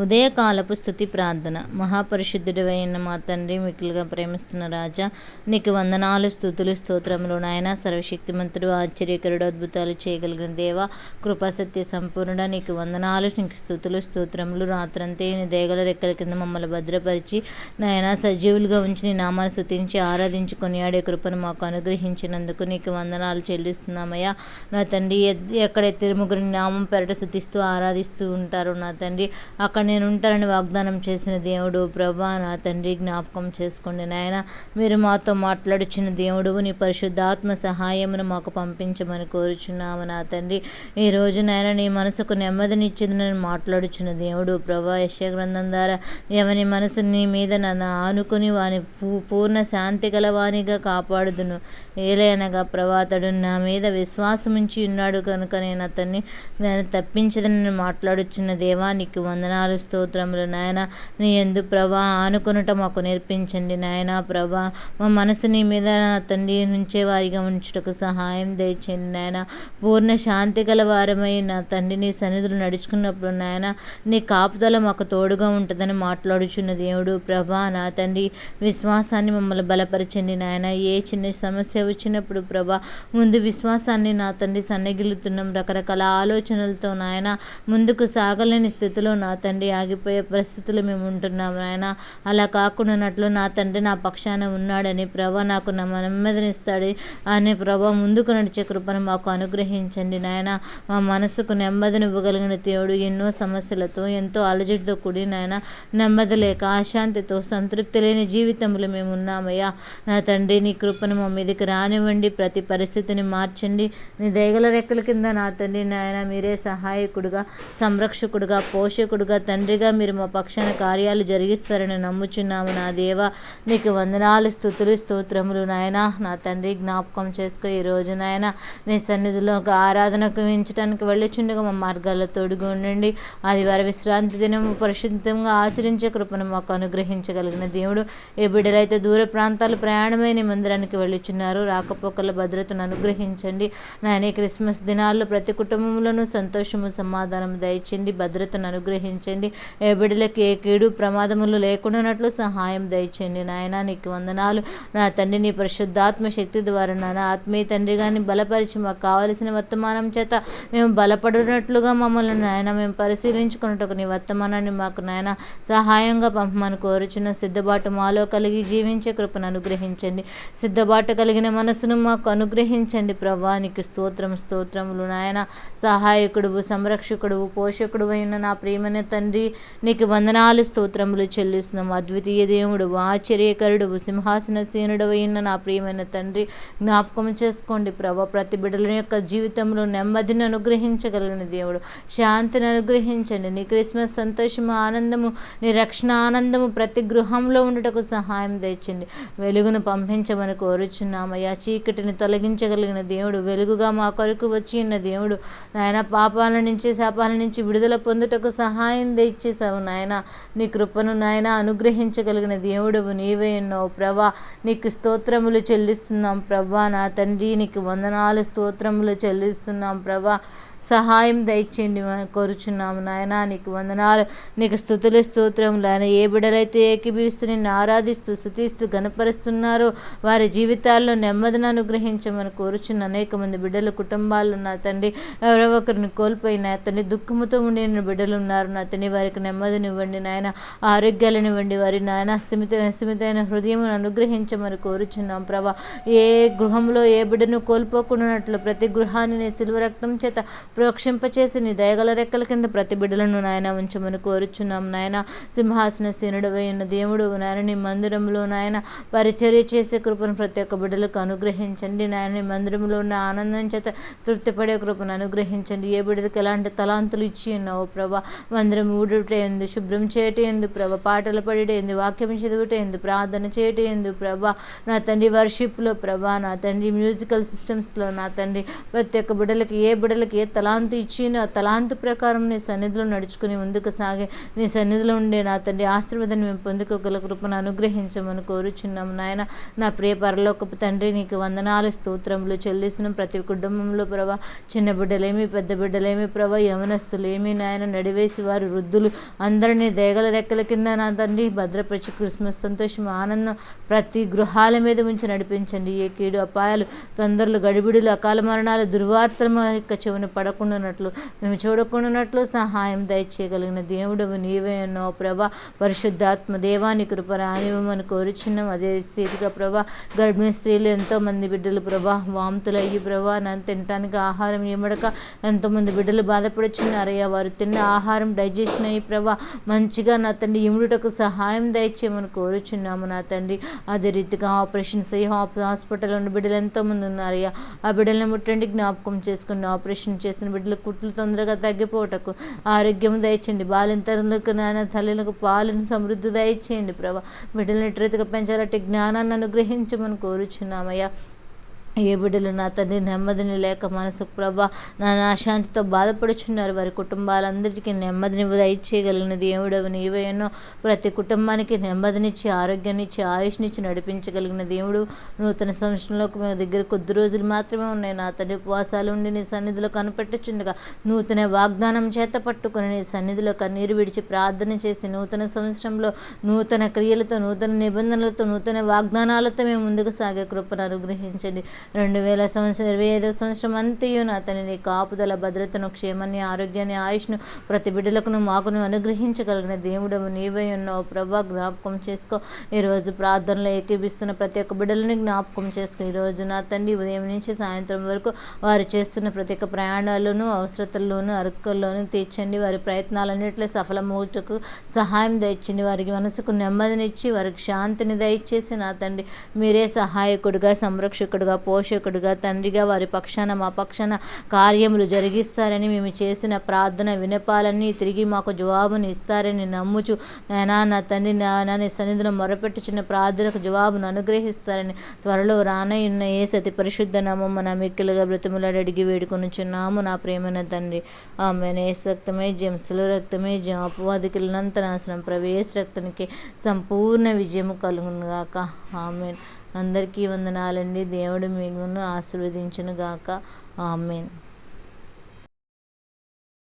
ఉదయకాలపు స్థుతి ప్రార్థన. మహాపరిశుద్ధుడివైన మా తండ్రి మిక్కులుగా ప్రేమిస్తున్న రాజా నీకు వందనాలు స్థుతులు స్తోత్రములు నాయన. సర్వశక్తిమంతుడు ఆశ్చర్యకరుడు అద్భుతాలు చేయగలిగిన దేవ కృపాసత్య సంపూర్ణుడ నీకు వందనాలు నీకు స్థుతులు స్తోత్రములు రాత్రంతే నీ దేగల రెక్కల కింద మమ్మల్ని భద్రపరిచి నాయన సజీవులుగా ఉంచి నీ నామాన్ని స్థుతించి ఆరాధించి కొనియాడే కృపను మాకు అనుగ్రహించినందుకు నీకు వందనాలు చెల్లిస్తున్నామయ్యా. నా తండ్రి ఎక్కడ ఎక్కడైతే ముగ్గురు నామం పెరట స్థుతిస్తూ ఆరాధిస్తూ ఉంటారు నా తండ్రి అక్కడ నేను ఉంటానని వాగ్దానం చేసిన దేవుడు ప్రభా నా తండ్రి జ్ఞాపకం చేసుకోండి నాయన. మీరు మాతో మాట్లాడుచున్న దేవుడు నీ పరిశుద్ధాత్మ సహాయమును మాకు పంపించమని కోరుచున్నాము నా తండ్రి. ఈ రోజు నాయన నీ మనసుకు నెమ్మదినిచ్చింది నేను మాట్లాడుచున్న దేవుడు ప్రభా యశ గ్రంథం ద్వారా. ఎవని మనసు నీ మీద నన్ను ఆనుకుని వాని పూ- పూర్ణ శాంతి గల వానిగా కాపాడుదును. ఏలైనగా ప్రభాతడు నా మీద విశ్వాసముంచి ఉన్నాడు కనుక నేను అతన్ని నేను తప్పించదని మాట్లాడుచున్న దేవా నీకు వందనాలు స్తోత్రములు నాయన. నీ ఎందు ప్రభా ఆనుకునుట మాకు నేర్పించండి నాయన ప్రభా. మా మనసు నీ మీద నా తండ్రి నుంచే వారిగా ఉంచుటకు సహాయం దయచేయండి నాయన. పూర్ణ శాంతి గల వారమై నా తండ్రి నీ సన్నిధులు నడుచుకున్నప్పుడు నాయన నీ కాపుదల మాకు తోడుగా ఉంటుందని మాట్లాడుచున్న దేవుడు ప్రభా నా తండ్రి. విశ్వాసాన్ని మమ్మల్ని బలపరచండి నాయన. ఏ చిన్న సమస్య వచ్చినప్పుడు ప్రభా ముందు విశ్వాసాన్ని నా తండ్రి సన్నగిల్లుతున్నాం. రకరకాల ఆలోచనలతో నాయన ముందుకు సాగలేని స్థితిలో నా తండ్రి ఆగిపోయే పరిస్థితులు మేము ఉంటున్నాము నాయన. అలా కాకుండానట్లు నా తండ్రి నా పక్షాన ఉన్నాడని ప్రభా నాకు నెమ్మదినిస్తాడు అనే ప్రభా ముందుకు నడిచే కృపను మాకు అనుగ్రహించండి నాయన. మా మనసుకు నెమ్మదిని ఇవ్వగలిగిన దేవుడు ఎన్నో సమస్యలతో ఎంతో అలజడితో కూడి నాయన. నెమ్మది లేక అశాంతితో సంతృప్తి లేని జీవితంలో మేము ఉన్నామయ్యా. నా తండ్రి నీ కృపను మా మీదకి రానివ్వండి. ప్రతి పరిస్థితిని మార్చండి. నీ దయగల రెక్కల కింద నా తండ్రి నాయన మీరే సహాయకుడుగా సంరక్షకుడుగా పోషకుడుగా తండ్రిగా మీరు మా పక్షాన కార్యాలు జరిగిస్తారని నమ్ముచున్నాము. నా దేవ నీకు వందనాలు స్థుతులు స్తోత్రములు నాయన. నా తండ్రి జ్ఞాపకం చేసుకో. ఈ రోజు నాయన నీ సన్నిధిలో ఒక ఆరాధనకు వించడానికి వెళ్ళిచుండగా మా మార్గాల్లో తోడుగా ఉండండి. ఆదివారం విశ్రాంతి దినం పరిశుద్ధంగా ఆచరించే కృపను మాకు అనుగ్రహించగలిగిన దేవుడు. ఏ బిడ్డలైతే దూర ప్రాంతాలు ప్రయాణమైన మందిరానికి వెళ్ళిచున్నారు రాకపోకల భద్రతను అనుగ్రహించండి. నాయన క్రిస్మస్ దినాల్లో ప్రతి కుటుంబంలోనూ సంతోషము సమాధానం దయచండి భద్రతను అనుగ్రహించండి. ఏ బిడ్డలకి ఏ కీడు ప్రమాదములు లేకుండానట్లు సహాయం దయచేయండి. నాయన నీకు వందనాలు. నా తండ్రి నీ పరిశుద్ధాత్మ శక్తి ద్వారా నా ఆత్మీయ తండ్రి గారిని బలపరిచి మాకు కావలసిన వర్తమానం చేత మేము బలపడినట్లుగా మమ్మల్ని నాయన మేము పరిశీలించుకున్నట్టుకు నీ వర్తమానాన్ని మాకు నాయన సహాయంగా పంపమని కోరుచున్న సిద్ధబాటు మాలో కలిగి జీవించే కృపను అనుగ్రహించండి. సిద్ధబాటు కలిగిన మనసును మాకు అనుగ్రహించండి ప్రభా. నీకు స్తోత్రం స్తోత్రములు నాయన. సహాయకుడువు సంరక్షకుడువు పోషకుడు అయిన నా ప్రియమైన తండ్రి నీకు వందనాలు స్తోత్రములు చెల్లిస్తున్నాం. అద్వితీయ దేవుడు ఆశ్చర్యకరుడు సింహాసన సీనుడు అయిన నా ప్రియమైన తండ్రి జ్ఞాపకం చేసుకోండి ప్రభా. ప్రతి బిడ్డల యొక్క జీవితంలో నెమ్మదిని అనుగ్రహించగలిగిన దేవుడు. శాంతిని అనుగ్రహించండి. నీ క్రిస్మస్ సంతోషము ఆనందము నీ రక్షణ ఆనందము ప్రతి గృహంలో ఉండటకు సహాయం తెచ్చింది వెలుగును పంపించమని కోరుచున్నామయ్యా. చీకటిని తొలగించగలిగిన దేవుడు వెలుగుగా మా కొరకు వచ్చి ఉన్న దేవుడు. నాయన పాపాల నుంచి శాపాల నుంచి విడుదల పొందుటకు సహాయం ఇచ్చేసావు నాయన. నీ కృపను నాయన అనుగ్రహించగలిగిన దేవుడవు నీవే ఉన్నావు ప్రభా. నీకు స్తోత్రములు చెల్లిస్తున్నాం ప్రభా. నా తండ్రి నీకు వందనాలు స్తోత్రములు చెల్లిస్తున్నాం ప్రభా. సహాయం దయచేయండి కోరుచున్నాము నాయన. నీకు వందనాలు. నీకు స్థుతులు స్తోత్రములు. ఆయన ఏ బిడలైతే ఏకీభవిస్తూ నిన్ను ఆరాధిస్తూ స్థుతిస్తూ గణపరుస్తున్నారో వారి జీవితాల్లో నెమ్మదిని అనుగ్రహించమని కోరుచున్న అనేక మంది బిడ్డల కుటుంబాలు నా తండ్రి ఎవరో ఒకరిని కోల్పోయిన తండ్రి దుఃఖముతో ఉండిన బిడ్డలు ఉన్నారు. నా తండ్రి వారికి నెమ్మదినివ్వండి నాయన. ఆరోగ్యాలనివ్వండి వారి నాయన స్థిమిత స్థిమితమైన హృదయం అనుగ్రహించమని కోరుచున్నాం ప్రభా. ఏ గృహంలో ఏ బిడ్డను కోల్పోకుండా ప్రతి గృహాన్ని నీ సిల్వ రక్తం చేత ప్రోక్షింపచేసి నీ దయగల రెక్కల కింద ప్రతి బిడ్డలను నాయన ఉంచమని కోరుచున్నాం నాయన. సింహాసన సీనుడు అయిన దేవుడు నాయన నీ మందిరంలో నాయన పరిచర్య చేసే కృపను ప్రతి ఒక్క బిడ్డలకు అనుగ్రహించండి నాయన. నీ మందిరంలో ఉన్న ఆనందం చేత తృప్తిపడే కృపను అనుగ్రహించండి. ఏ బిడ్డలకు ఎలాంటి తలాంతులు ఇచ్చి ఉన్నావు ప్రభా మందిరం ఊడుట ఎందు శుభ్రం చేయట ఎందు ప్రభ పాటలు పడిట ఎందు వాక్యం చదువుట ఎందు ప్రార్థన చేయట ఎందు ప్రభా నా తండ్రి వర్షిప్లో ప్రభా నా తండ్రి మ్యూజికల్ సిస్టమ్స్లో నా తండ్రి ప్రతి ఒక్క బిడ్డలకి ఏ బిడ్డలకి ఏ తలాంతు ఇచ్చి నా తలాంతు ప్రకారం నీ సన్నిధిలో నడుచుకుని ముందుకు సాగే. నీ సన్నిధిలో ఉండే నా తండ్రి ఆశీర్వాదాన్ని మేము పొందుకోగల కృపను అనుగ్రహించమని కోరుచున్నాము నాయన. నా ప్రియ పరలోకపు తండ్రి నీకు వందనాలు స్తోత్రములు చెల్లిస్తున్నాం. ప్రతి కుటుంబంలో ప్రభా చిన్న బిడ్డలేమి పెద్ద బిడ్డలేమి ప్రభా యవనస్తులేమి నాయన నడివేసి వారు వృద్ధులు అందరినీ దేగల రెక్కల కింద నా తండ్రి భద్రపరిచి క్రిస్మస్ సంతోషం ఆనందం ప్రతి గృహాల మీద ఉంచి నడిపించండి. ఏ కీడు అపాయాలు తొందరలు గడిబిడులు అకాల మరణాలు దుర్వార్తల యొక్క యొక్క పడ చూడకుండానట్లు మేము చూడకుండానట్లు సహాయం దయచేయగలిగిన దేవుడవు నీవే ఉన్నావు ప్రభా. పరిశుద్ధాత్మ దేవాని కృప రానివ్వమని కోరుచున్నాం అదే స్థితిగా ప్రభా గర్భిణీ స్త్రీలు ఎంతోమంది బిడ్డలు ప్రభా వాంతులు అయ్యి ప్రభా నన్ను తినటానికి ఆహారం ఇమ్మడక ఎంతోమంది బిడ్డలు బాధపడుచున్నారయ్యా. వారు తిన్న ఆహారం డైజెషన్ అయ్యి ప్రభా మంచిగా నా తండ్రి ఇముడుటకు సహాయం దయచేయమని కోరుచున్నాము నా తండ్రి. అదే రీతిగా ఆపరేషన్స్ అయ్యి హాస్పిటల్ ఉన్న బిడ్డలు ఎంతోమంది ఉన్నారయ్యా. ఆ బిడ్డలను ముట్టండి జ్ఞాపకం చేసుకుని ఆపరేషన్ చేస్తున్న బిడ్డల కుట్లు తొందరగా తగ్గిపోవటకు ఆరోగ్యం దయచేయండి. బాలింతరులకు నాన్న తల్లులకు పాలను సమృద్ధి దయచేయండి ప్రభా. బిడ్డలను ఎటు పెంచాలంటే జ్ఞానాన్ని అనుగ్రహించమని కోరుచున్నామయ్యా. ఏ బిడ్డలు నా తండ్రి నెమ్మదిని లేక మనసు ప్రభా నా అశాంతితో బాధపడుచున్నారు. వారి కుటుంబాలందరికీ నెమ్మదిని దయచేయగలిగిన దేవుడవు నీవేనో ప్రతి కుటుంబానికి నెమ్మదినిచ్చి ఆరోగ్యాన్నిచ్చి ఆయుష్నిచ్చి నడిపించగలిగిన దేవుడు. నూతన సంవత్సరంలోకి మేము దగ్గర కొద్ది రోజులు మాత్రమే ఉన్నాయి. నా తండ్రి ఉపవాసాలు ఉండి నీ సన్నిధిలో కనిపెట్టుచుండగా నూతన వాగ్దానం చేత పట్టుకుని నీ సన్నిధిలో కన్నీరు విడిచి ప్రార్థన చేసి నూతన సంవత్సరంలో నూతన క్రియలతో నూతన నిబంధనలతో నూతన వాగ్దానాలతో మేము ముందుకు సాగే కృపను అనుగ్రహించండి. రెండు వేల సంవత్సరం ఇరవై ఐదో సంవత్సరం అంతయు నా తన కాపుదల భద్రతను క్షేమాన్ని ఆరోగ్యాన్ని ఆయుష్ను ప్రతి బిడ్డలకును మాకును అనుగ్రహించగలిగిన దేవుడు నీవై ఉన్నావు. ప్రభా జ్ఞాపకం చేసుకో. ఈరోజు ప్రార్థనలో ఏకీపిస్తున్న ప్రతి ఒక్క బిడ్డలని జ్ఞాపకం చేసుకో. ఈరోజు నా తండ్రి ఉదయం నుంచి సాయంత్రం వరకు వారు చేస్తున్న ప్రతి ఒక్క ప్రయాణాల్లోనూ అవసరతల్లోనూ అరుకల్లోనూ తీర్చండి. వారి ప్రయత్నాలన్నింటిలో సఫలమవుటకు సహాయం దయచండి. వారికి మనసుకు నెమ్మదినిచ్చి వారికి శాంతిని దయచేసి నా తండ్రి మీరే సహాయకుడిగా సంరక్షకుడిగా పోషకుడిగా తండ్రిగా వారి పక్షాన మా పక్షాన కార్యములు జరిగిస్తారని మేము చేసిన ప్రార్థన వినపాలన్నీ తిరిగి మాకు జవాబుని ఇస్తారని నమ్ముచు నాయనా నా తండ్రి నా నీ సన్నిధిలో మొరపెట్టుచున్న ప్రార్థనకు జవాబును అనుగ్రహిస్తారని త్వరలో రానయ్యున్న ఏ సతి పరిశుద్ధ నామమ్మ మన మిక్కిలుగా బ్రతిములాడి అడిగి వేడుకొనుచున్నాము నా ప్రేమైన తండ్రి. ఆమె ఏసు రక్తమే జంసుల రక్తమే జం అపవాదికులనంత నాశనం ప్రవేశ రక్తానికి సంపూర్ణ విజయము కలుగునుగాక. ఆమెన్. అందరికీ వందనాలండి. దేవుడు మిమ్మల్ని ఆశీర్వదించును గాక ఆమెన్.